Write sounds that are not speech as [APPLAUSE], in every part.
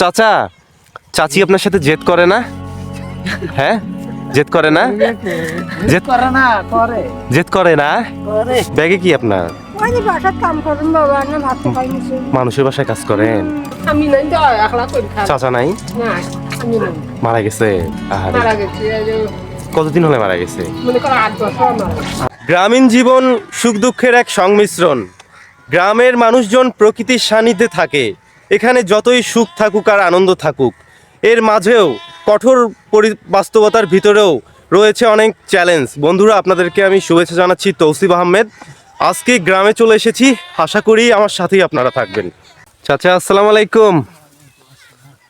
চাচা চাচি আপনার সাথে জেদ করে না? হ্যাঁ? জেদ করে না? জেদ করে না করে। জেদ করে না? করে। ব্যাগে কি আপনার? মানুষের বাসায় কাজ করেন? চাচা নাই? মারা গেছে? কতদিন হলে মারা গেছে। গ্রামীণ জীবন সুখ দুঃখের এক সংমিশ্রণ। গ্রামের মানুষজন প্রকৃতির সান্নিধ্যে থাকে। এখানে যতই সুখ থাকুক আর আনন্দ থাকুক এর মাঝেও কঠোর পরি বাস্তবতার ভিতরেও রয়েছে অনেক চ্যালেঞ্জ বন্ধুরা আপনাদেরকে আমি শুভেচ্ছা জানাচ্ছি তৌসিফ আহমেদ। আজকে গ্রামে চলে এসেছি। আশা করি আমার সাথেই আপনারা থাকবেন। চাচা আসসালামু আলাইকুম।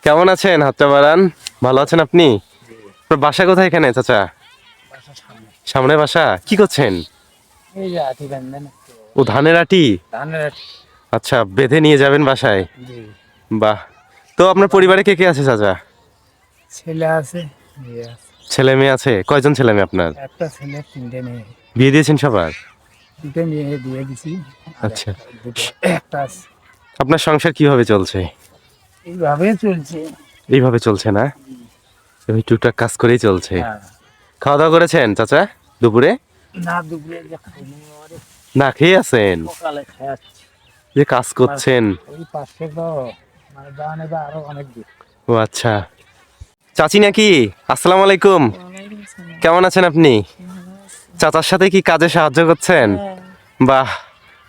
কেমন আছেন হাতটা বাড়ান? ভালো আছেন আপনি? বাসা কোথায় এখানে চাচা? সামনে বাসা? কি করছেন? ও ধানের আটি? ধানের আটি। আচ্ছা বেঁধে নিয়ে যাবেন বাসায়? বাহ। তো আপনার পরিবারে কে কে আছে চাচা? ছেলে আছে ছেলে মেয়ে আছে? কয়জন ছেলে মেয়ে আপনার? একটা ছেলে তিনটে মেয়ে। বিয়ে দিয়েছেন সবার? দুটো মেয়ে দিয়ে দিছি। আচ্ছা। একটা আছে। আপনার সংসার কীভাবে চলছে? এইভাবে চলছে। এইভাবে চলছে না? ওই টুকটাক কাজ করেই চলছে। হ্যাঁ। খাওয়া দাওয়া করেছেন চাচা দুপুরে? না দুপুরে না খেয়ে আছেন? সকালে খাচ্ছি যে কাজ করছেন। পাশে তো মানে দাঁড়ানে বা আরও অনেক দূর। ও আচ্ছা। চাচি নাকি? আসসালামু আলাইকুম। কেমন আছেন আপনি? চাচার সাথে কি কাজে সাহায্য করছেন? বাহ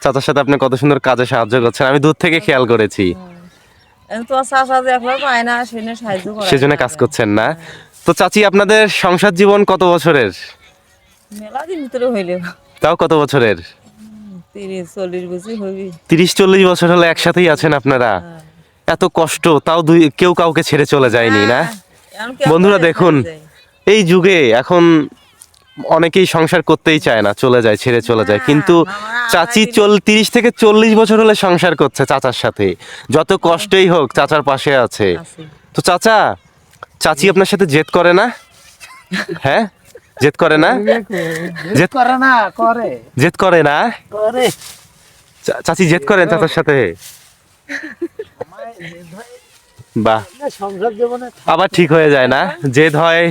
চাচার সাথে আপনি কত সুন্দর কাজে সাহায্য করছেন। আমি দূর থেকে খেয়াল করেছি। না সেজন্য সেজন্য কাজ করছেন না। তো চাচি আপনাদের সংসার জীবন কত বছরের? মেলা দিন ভিতরে হইলে তাও কত বছরের? তিরিশ চল্লিশ বছর হলে একসাথেই আছেন আপনারা। এত কষ্ট তাও দুই কেউ কাউকে ছেড়ে চলে যায়নি না? বন্ধুরা দেখুন এই যুগে এখন অনেকেই সংসার করতেই চায় না চলে যায় ছেড়ে চলে যায়। কিন্তু চাচি চল তিরিশ থেকে চল্লিশ বছর হলে সংসার করছে চাচার সাথে। যত কষ্টই হোক চাচার পাশে আছে। তো চাচা চাচি আপনার সাথে জেদ করে না? [LAUGHS] হ্যাঁ? জেদ করে না? জেদ করে না করে। জেদ করে না? করে। চাচি জেদ করেন চাচার সাথে। বাহ। আবার ঠিক হয়ে যায় না? জেদ হয়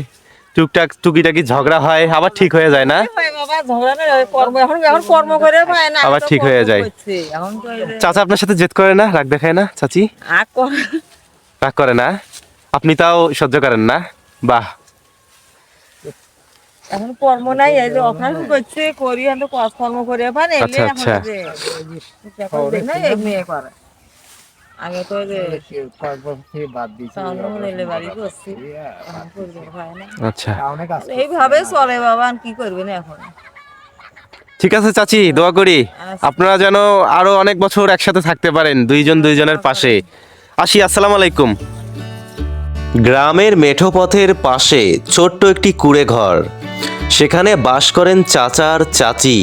টুকটাক টুকিটাকি ঝগড়া হয় আবার ঠিক হয়ে যায় না? এই ভাই বাবা ঝগড়া নেই, ওই কর্ম এখন এখন কর্ম করে পায় না আবার ঠিক হয়ে যায়। চাচা আপনার সাথে জেদ করে না? রাগ দেখায় না চাচি? রাগ করে না? আপনি তাও সহ্য করেন না? বাহ। এখন কর্ম নাই এই যে অফার করছে করি এখন কাজ কর্ম করে আচ্ছা, আচ্ছা। এই মেয়ে করে। আগে তো যে না? আচ্ছা। এইভাবে চলে বাবা কি করবেন এখন? ঠিক আছে চাচি দোয়া করি। আপনারা যেন আরও অনেক বছর একসাথে থাকতে পারেন দুইজন দুইজনের পাশে। আসি আসসালামু আলাইকুম। গ্রামের মেঠো পথের পাশে ছোট্ট একটি কুড়ে ঘর সেখানে বাস করেন চাচা আর চাচি।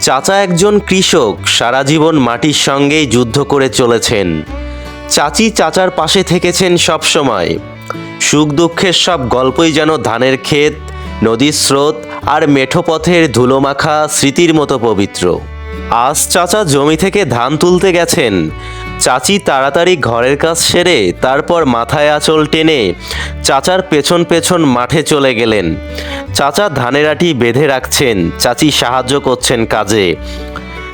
চাচা একজন কৃষক, সারা জীবন মাটির সঙ্গেই যুদ্ধ করে চলেছেন। চাচি চাচার পাশে থেকেছেন সব সময় সুখ দুঃখের সব গল্পই যেন ধানের ক্ষেত, নদীর স্রোত আর মেঠো পথের ধুলোমাখা স্মৃতির মতো পবিত্র। আজ চাচা জমি থেকে ধান তুলতে গেছেন চাচি তাড়াতাড়ি ঘরের কাজ সেরে তারপর মাথায় আঁচল টেনে চাচার পেছন পেছন মাঠে চলে গেলেন। চাচা ধানের আটি বেঁধে রাখছেন, চাচি সাহায্য করছেন কাজে।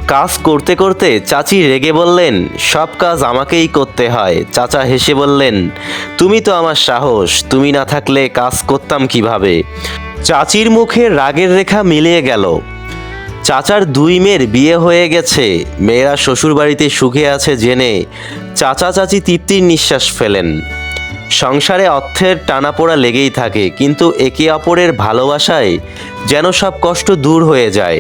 কাজ করতে করতে চাচি রেগে বললেন, সব কাজ আমাকেই করতে হয়। চাচা হেসে বললেন, তুমি তো আমার সাহস, তুমি না থাকলে কাজ করতাম কীভাবে? চাচির মুখে রাগের রেখা মিলিয়ে গেল। চাচার দুই মেয়ের বিয়ে হয়ে গেছে। মেয়েরা শ্বশুরবাড়িতে সুখে আছে জেনে চাচা চাচি তৃপ্তির নিঃশ্বাস ফেলেন। সংসারে অর্থের টানাপোড়া লেগেই থাকে, কিন্তু একে অপরের ভালোবাসায় যেন সব কষ্ট দূর হয়ে যায়।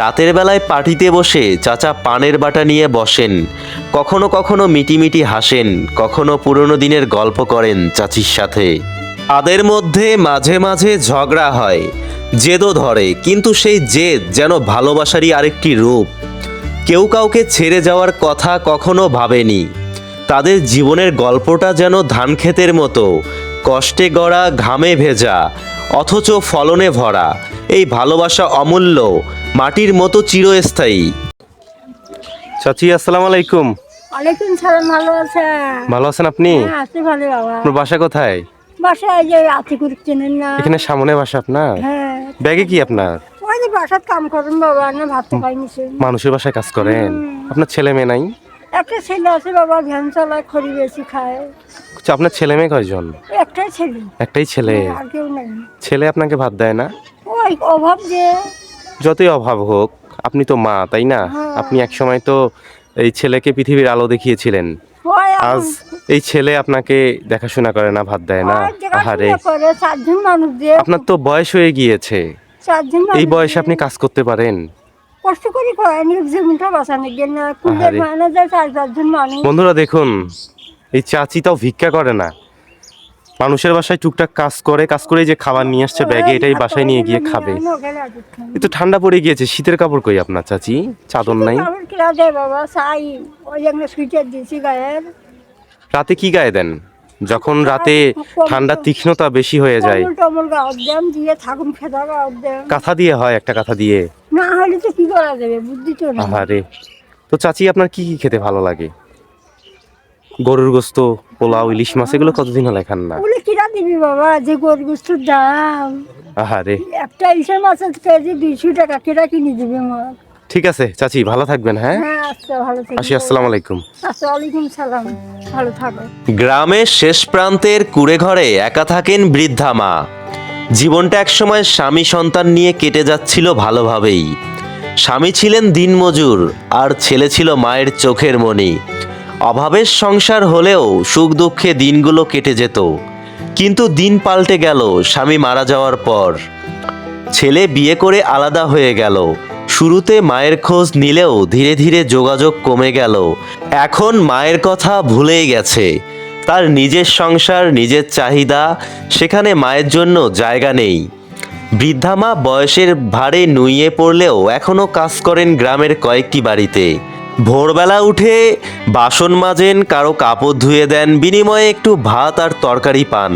রাতের বেলায় পার্টিতে বসে চাচা পানের বাটা নিয়ে বসেন। কখনো কখনো মিটিমিটি হাসেন, কখনো পুরনো দিনের গল্প করেন চাচির সাথে। তাদের মধ্যে মাঝে মাঝে ঝগড়া হয় জেদও ধরে কিন্তু সেই জেদ যেন ভালোবাসারই আরেকটি রূপ। কেউ কাউকে ছেড়ে যাওয়ার কথা কখনো ভাবেনি। তাদের জীবনের গল্পটা যেন ধান ক্ষেতের মতো কষ্টে গড়া ঘামে ভেজা অথচ ফলনে ভরা এই ভালোবাসা অমূল্য মাটির মতো চিরস্থায়ী। চাচি আসসালামু আলাইকুম। ওয়ালাইকুম সালাম ভালো আছে ভালো আছেন আপনি? হ্যাঁ আছি ভালো বাবা। আপনার বাসা কোথায়? বাসায় যে আতিকুর চেনেন না। এখানে সামনে বাসা আপনার? হ্যাঁ। ব্যাগে কি আপনার? ওই যে বাসার কাম করেন বাবা না ভাত পাইনি মানুষের বাসায় কাজ করেন? আপনার ছেলে মেয়ে নাই? একটা ছেলে আছে বাবা ভ্যান চালায় খড়ি বেশি খায়। আচ্ছা, আপনার ছেলে মেয়ে কয়জন? একটাই ছেলে। একটাই ছেলে। আর কেউ নেই। ছেলে আপনাকে ভাত দেয় না? ওই অভাব যে। যতই অভাব হোক আপনি তো মা তাই না? হ্যাঁ। আপনি এক সময় তো এই ছেলেকে পৃথিবীর আলো দেখিয়েছিলেন। আজ এই ছেলে আপনাকে দেখাশোনা করে না ভাত দেয় না? আহারে। আপনার তো বয়স হয়ে গিয়েছে। এই বয়সে আপনি কাজ করতে পারেন। কষ্ট করে জমিটা বন্ধুরা দেখুন এই চাচি তাও ভিক্ষা করে না। মানুষের বাসায় টুকটাক কাজ করে কাজ করে যে খাবার নিয়ে আসছে ব্যাগে এটাই বাসায় নিয়ে গিয়ে খাবে। একটু ঠান্ডা পড়ে গিয়েছে। শীতের কাপড় কই আপনার চাচি? চাদর নাই? বাবা রাতে কি গায়ে দেন? যখন রাতে ঠান্ডার তীক্ষ্ণতা বেশি হয়ে যায়। কাঁথা দিয়ে হয় একটা কাঁথা দিয়ে? না হলে তো কি করা যাবে? বুদ্ধি তো না আহারে। তো চাচি আপনার কি কি খেতে ভালো লাগে? গরুর গোস্ত পোলাও ইলিশ মাছ এগুলো কতদিন হলে খান না? ওগুলো কিনা দিবি বাবা? যে গরু গোস্তুর দাম। আহারে। একটা ইসে মাছের কেজি দুইশো টাকা কেটা কিনে দিবি আমার ঠিক আছে চাচি ভালো থাকবেন হ্যাঁ? হ্যাঁ আচ্ছা আসি আসসালামু আলাইকুম। গ্রামের শেষ প্রান্তের কুড়ে ঘরে একা থাকেন বৃদ্ধা মা। জীবনটা একসময় স্বামী সন্তান নিয়ে কেটে যাচ্ছিল ভালোভাবেই। স্বামী ছিলেন দিনমজুর আর ছেলে ছিল মায়ের চোখের মণি। অভাবের সংসার হলেও সুখ দুঃখে দিনগুলো কেটে যেত। কিন্তু দিন পাল্টে গেল স্বামী মারা যাওয়ার পর। ছেলে বিয়ে করে আলাদা হয়ে গেল। শুরুতে মায়ের খোঁজ নিলেও ধীরে ধীরে যোগাযোগ কমে গেল। এখন মায়ের কথা ভুলেই গেছে। তার নিজের সংসার, নিজের চাহিদা, সেখানে মায়ের জন্য জায়গা নেই। বৃদ্ধা মা বয়সের ভারে নুইয়ে পড়লেও এখনও কাজ করেন গ্রামের কয়েকটি বাড়িতে। ভোরবেলা উঠে বাসন মাজেন, কারও কাপড় ধুয়ে দেন, বিনিময়ে একটু ভাত আর তরকারি পান।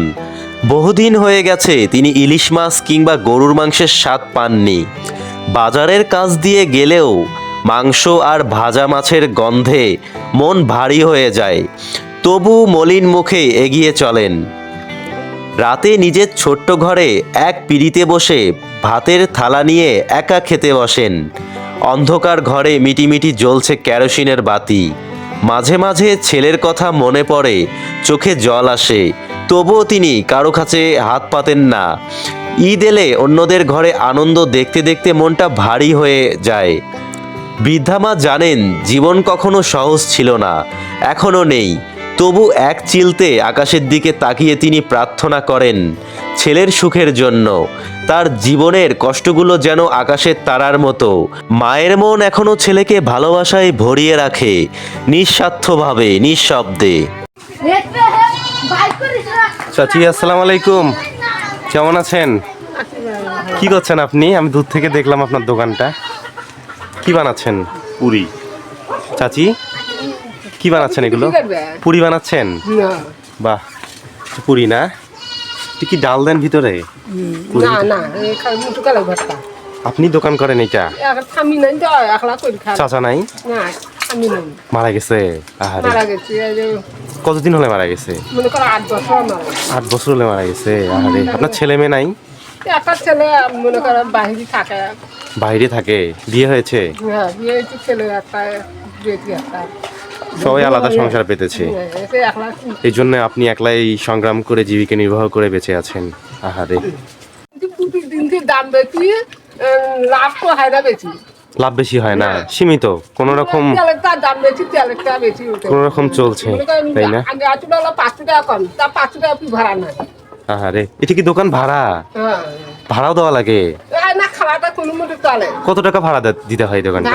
বহুদিন হয়ে গেছে তিনি ইলিশ মাছ কিংবা গরুর মাংসের স্বাদ পাননি। বাজারের কাজ দিয়ে গেলেও মাংস আর ভাজা মাছের গন্ধে মন ভারী হয়ে যায়। তবু মলিন মুখে এগিয়ে চলেন। রাতে নিজের ছোট্ট ঘরে এক পিড়িতে বসে ভাতের থালা নিয়ে একা খেতে বসেন। অন্ধকার ঘরে মিটিমিটি জ্বলছে কেরোসিনের বাতি। মাঝে মাঝে ছেলের কথা মনে পড়ে, চোখে জল আসে, তবুও তিনি কারও কাছে হাত পাতেন না। ঈদ এলে অন্যদের ঘরে আনন্দ দেখতে দেখতে মনটা ভারী হয়ে যায়। বৃদ্ধা মা জানেন জীবন কখনো সহজ ছিল না এখনও নেই। তবু এক চিলতে আকাশের দিকে তাকিয়ে তিনি প্রার্থনা করেন ছেলের সুখের জন্য। তার জীবনের কষ্টগুলো যেন আকাশের তারার মতো। মায়ের মন এখনও ছেলেকে ভালোবাসায় ভরিয়ে রাখে নিঃস্বার্থভাবে নিঃশব্দে। চাচি আসসালামু আলাইকুম। কেমন আছেন? কি করছেন আপনি? আমি দূর থেকে দেখলাম আপনার দোকানটা। কি বানাচ্ছেন? পুরি। চাচি কি বানাচ্ছেন এগুলো? পুরি বানাচ্ছেন? বাহ পুরি না? কি ডাল দেন ভিতরে? না না এখানে মুটু কালে ভর্তা। আপনি দোকান করেন এটা? চাচা নাই? না। নাই মারা গেছে? আহারে। মারা গেছে কতদিন হলে মারা গেছে? আট বছর হলে মারা গেছে। আহারে। আপনার ছেলে মেয়ে নাই? একটা ছেলে মনে করো বাহিরে থাকে। বাইরে থাকে। বিয়ে হয়েছে? হ্যাঁ বিয়ে হয়েছে ছেলে একটা সবাই আলাদা সংসার পেতেছে। হ্যাঁ, এই জন্য আপনি একলাই সংগ্রাম করে জীবিকা নির্বাহ করে বেঁচে আছেন। আহারে। যে দাম বেশি লাভ তো হয় না বেশি। লাভ বেশি হয় না। সীমিত। কোন রকম কোন রকম চলছে তাই না? আহারে এটা কি দোকান ভাড়া? হ্যাঁ। ভাড়াও দেওয়া লাগে। চলে। কত টাকা ভাড়া দিতে হয় দোকানটা?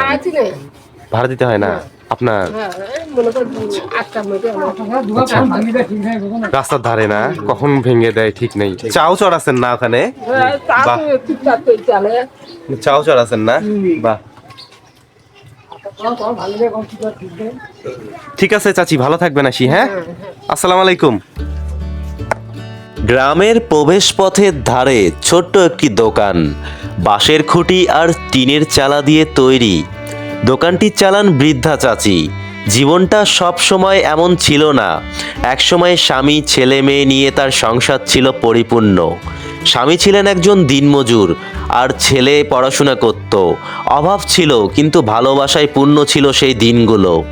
ভাড়া দিতে হয় না? আপনার হ্যাঁ। রাস্তার ধারে না কখন ভেঙে দেয় ঠিক নেই। চাও চড়াচ্ছেন না ওখানে? হ্যাঁ, চাও চড়াচ্ছেন না? বাহ। ঠিক আছে চাচি ভালো থাকবেন আসি হ্যাঁ? আসসালামু আলাইকুম। গ্রামের প্রবেশ পথের ধারে ছোট্ট একটি দোকান। বাঁশের খুঁটি আর টিনের চালা দিয়ে তৈরি। দোকানটি চালান বৃদ্ধা চাচি। জীবনটা সব সময় এমন ছিল না। একসময় স্বামী, ছেলে মেয়ে নিয়ে তার সংসার ছিল পরিপূর্ণ। স্বামী ছিলেন একজন দিনমজুর, আর ছেলে পড়াশোনা করত। অভাব ছিল, কিন্তু ভালোবাসায় পূর্ণ ছিল সেই দিনগুলো।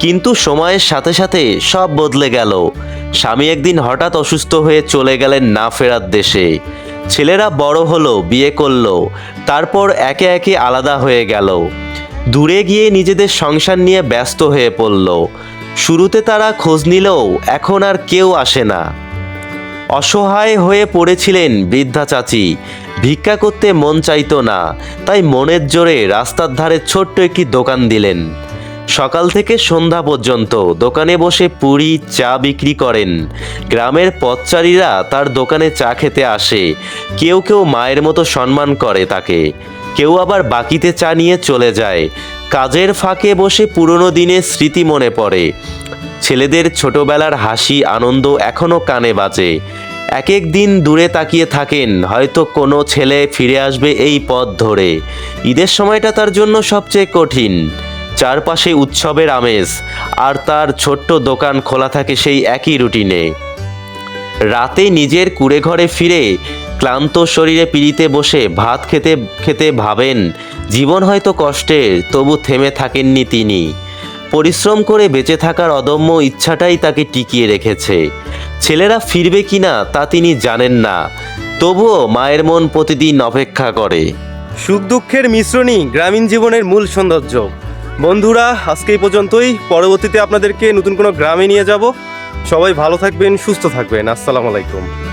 কিন্তু সময়ের সাথে সাথে সব বদলে গেল। স্বামী একদিন হঠাৎ অসুস্থ হয়ে চলে গেলেন না ফেরার দেশে। ছেলেরা বড় হলো, বিয়ে করল, তারপর একে একে আলাদা হয়ে গেল। দূরে গিয়ে নিজেদের সংসার নিয়ে ব্যস্ত হয়ে পড়ল। শুরুতে তারা খোঁজ নিলেও এখন আর কেউ আসে না। অসহায় হয়ে পড়েছিলেন বৃদ্ধা চাচি। ভিক্ষা করতে মন চাইতো না, তাই মনের জোরে রাস্তার ধারে ছোট্ট একটি দোকান দিলেন। সকাল থেকে সন্ধ্যা পর্যন্ত দোকানে বসে পুরি, চা বিক্রি করেন। গ্রামের পথচারীরা তার দোকানে চা খেতে আসে। কেউ কেউ মায়ের মতো সম্মান করে তাকে। কেউ আবার বাকিতে চা নিয়ে চলে যায়। কাজের ফাঁকে বসে পুরনো দিনের স্মৃতি মনে পড়ে। ছেলেদের ছোটবেলার হাসি, আনন্দ এখনও কানে বাজে। এক এক দিন দূরে তাকিয়ে থাকেন, হয়তো কোনো ছেলে ফিরে আসবে এই পথ ধরে। ঈদের সময়টা তার জন্য সবচেয়ে কঠিন। চারপাশে উৎসবের আমেজ, আর তার ছোট্ট দোকান খোলা থাকে সেই একই রুটিনে। রাতে নিজের কুড়ে ঘরে ফিরে ক্লান্ত শরীরে পিড়িতে বসে ভাত খেতে খেতে ভাবেন, জীবন হয়তো কষ্টের, তবু থেমে থাকেননি তিনি। পরিশ্রম করে বেঁচে থাকার অদম্য ইচ্ছাটাই তাকে টিকিয়ে রেখেছে। ছেলেরা ফিরবে কিনা তা তিনি জানেন না, তবুও মায়ের মন প্রতিদিন অপেক্ষা করে। সুখ দুঃখের মিশ্রণই গ্রামীণ জীবনের মূল সৌন্দর্য। বন্ধুরা, আজকে এই পর্যন্তই। পরবর্তীতে আপনাদেরকে নতুন কোনো গ্রামে নিয়ে যাব। সবাই ভালো থাকবেন, সুস্থ থাকবেন। আসসালামু আলাইকুম।